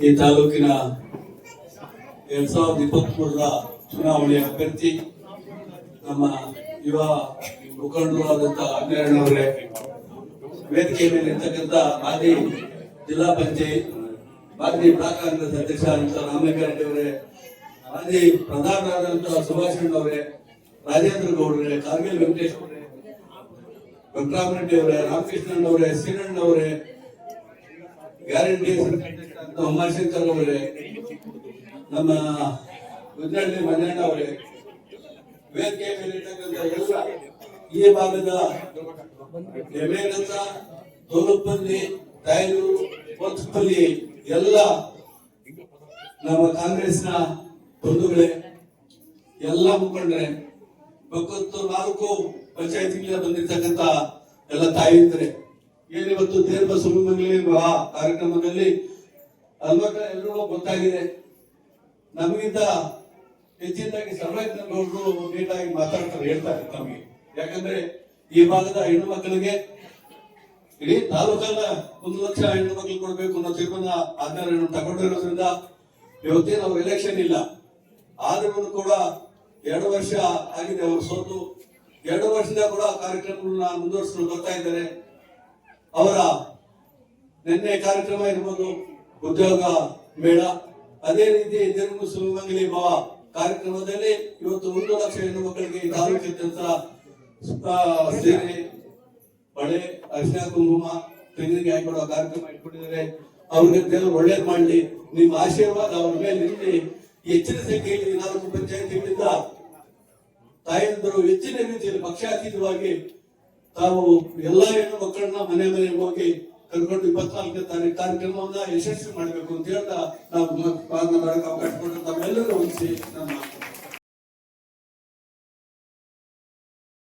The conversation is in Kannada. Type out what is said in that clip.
ಈ ತಾಲೂಕಿನ ಎರಡ್ ಸಾವಿರದ ಇಪ್ಪತ್ಮೂರರ ಚುನಾವಣೆಯ ಅಭ್ಯರ್ಥಿ, ನಮ್ಮ ಯುವ ಮುಖಂಡರು ಆದಂತ ಅಣ್ಣರಣ್ಣವರೇ ವೇದಿಕೆ ಮೇಲೆ ಇರ್ತಕ್ಕಂಥ ಮಾಜಿ ಜಿಲ್ಲಾ ಪಂಚಾಯತ್, ಮಾಜಿ ಬ್ಲಾಕ್ ಕಾಂಗ್ರೆಸ್ ಅಧ್ಯಕ್ಷ ಆದಂತ ಅವರೇ, ಮಾಜಿ ಪ್ರಧಾನರಾದಂತ ಸುಭಾಷ್ ಅವರೇ, ರಾಜೇಂದ್ರ ಗೌಡರೇ ಕಾರ್ಗಿಲ್ ವೆಂಕಟೇಶ್ ಅವರೇ ವೆಂಕಟರಾಮರೆಡ್ಡಿ ಅವರೇ, ರಾಮಕೃಷ್ಣನ್ ಅವರೇ ಶ್ರೀರಣ್ಣ ಅವರೇ ಗ್ಯಾರಂಟಿ ಉಮಾಶಂಕರ್ ಅವರೇ, ನಮ್ಮ ಉದ್ನಳ್ಳಿ ಮನ್ನಣ್ಣ ಅವರೇ, ವೇದಿಕೆ ಮೇಲಿರ್ತಕ್ಕಂಥ ಎಲ್ಲ ಈ ಭಾಗದ ಎಮೇಗಂತ ದೋಲಪ್ಪಲ್ಲಿ ತಾಯಲೂರು ಕೊತ್ತಪಲ್ಲಿ ಎಲ್ಲ ನಮ್ಮ ಕಾಂಗ್ರೆಸ್ನ ಬಂಧುಗಳೇ, ಎಲ್ಲ ಮುಖಂಡ್ರೆ, ಬಕ್ಕತ್ತು ನಾಲ್ಕು ಪಂಚಾಯತಿಗಳ ಬಂದಿರ್ತಕ್ಕಂಥ ಎಲ್ಲ ತಾಯಿಂದ್ರೆ. ಏನಿವತ್ತು ಸುಮಂಗಲಿ ಮಹಾ ಕಾರ್ಯಕ್ರಮದಲ್ಲಿ ಅಲ್ವಟ ಎಲ್ಲರಿಗೂ ಗೊತ್ತಾಗಿದೆ. ನಮಗಿಂತ ಹೆಚ್ಚಿನದಾಗಿ ಸರ್ವಜ್ಞರು ನೀಟಾಗಿ ಮಾತಾಡ್ತಾರೆ, ಹೇಳ್ತಾರೆ ನಮಗೆ ಯಾಕಂದ್ರೆ ಈ ಭಾಗದ ಹೆಣ್ಣು ಮಕ್ಕಳಿಗೆ ಇಡೀ ತಾಲೂಕನ್ನ ಒಂದು ಲಕ್ಷ ಹೆಣ್ಣು ಮಕ್ಕಳು ಕೊಡಬೇಕು ಅನ್ನೋ ತೀರ್ಮಾನ ಆಜ್ಞಾನ ತಗೊಂಡಿರೋದ್ರಿಂದ ಇವತ್ತೇನು ಅವ್ರ ಎಲೆಕ್ಷನ್ ಇಲ್ಲ. ಆದ್ರೂ ಕೂಡ ಎರಡು ವರ್ಷ ಆಗಿದೆ ಅವರು ಸೋತು. ಎರಡು ವರ್ಷದಿಂದ ಕೂಡ ಕಾರ್ಯಕ್ರಮಗಳನ್ನ ಮುಂದುವರಿಸಲು ಬರ್ತಾ ಇದ್ದಾರೆ. ಅವರ ನಿನ್ನೆ ಕಾರ್ಯಕ್ರಮ ಇರ್ಬೋದು, ಉದ್ಯೋಗ ಮೇಳ, ಅದೇ ರೀತಿ ಜನ್ಮ ಸುಮಂಗಲಿ ಭಾವ ಕಾರ್ಯಕ್ರಮದಲ್ಲಿ ಇವತ್ತು ಒಂದು ಲಕ್ಷ ಹೆಣ್ಣು ಮಕ್ಕಳಿಗೆ ತಾಲೂಕಿದ್ದಂತ ಸೀರೆ ಬಳೆ, ಅರಿಶಿನ, ಕುಂಕುಮ ತೆಂಗಿನಿಗೆ ಹಾಕೊಡೋ ಕಾರ್ಯಕ್ರಮ ಇಟ್ಕೊಂಡಿದ್ದಾರೆ. ಅವ್ರಿಗೆ ದೇವರು ಒಳ್ಳೇದ್ ಮಾಡಲಿ. ನಿಮ್ಮ ಆಶೀರ್ವಾದ ಅವ್ರ ಮೇಲೆ ನಿಲ್ಲಿ ಹೆಚ್ಚಿನ ಸಂಖ್ಯೆಯಲ್ಲಿ ನಾಲ್ಕು ಪಂಚಾಯತಿಗಳಿಂದ ತಾಯಂದರು ಹೆಚ್ಚಿನ ರೀತಿಯಲ್ಲಿ ಪಕ್ಷಾತೀತವಾಗಿ ತಾವು ಎಲ್ಲ ಹೆಣ್ಣು ಮಕ್ಕಳನ್ನ ಮನೆ ಮನೆಗೆ ಹೋಗಿ ಕರ್ಕೊಂಡು ಇಪ್ಪತ್ನಾಲ್ಕನೇ ತಾರೀಕು ಕಾರ್ಯಕ್ರಮವನ್ನ ಯಶಸ್ವಿ ಮಾಡಬೇಕು ಅಂತ ಹೇಳ್ತಾ ನಾವು ಅವಕಾಶ ಕೊಟ್ಟು ತಮ್ಮೆಲ್ಲರೂ ಹೊಂದಿಸಿ ನಮ್ಮ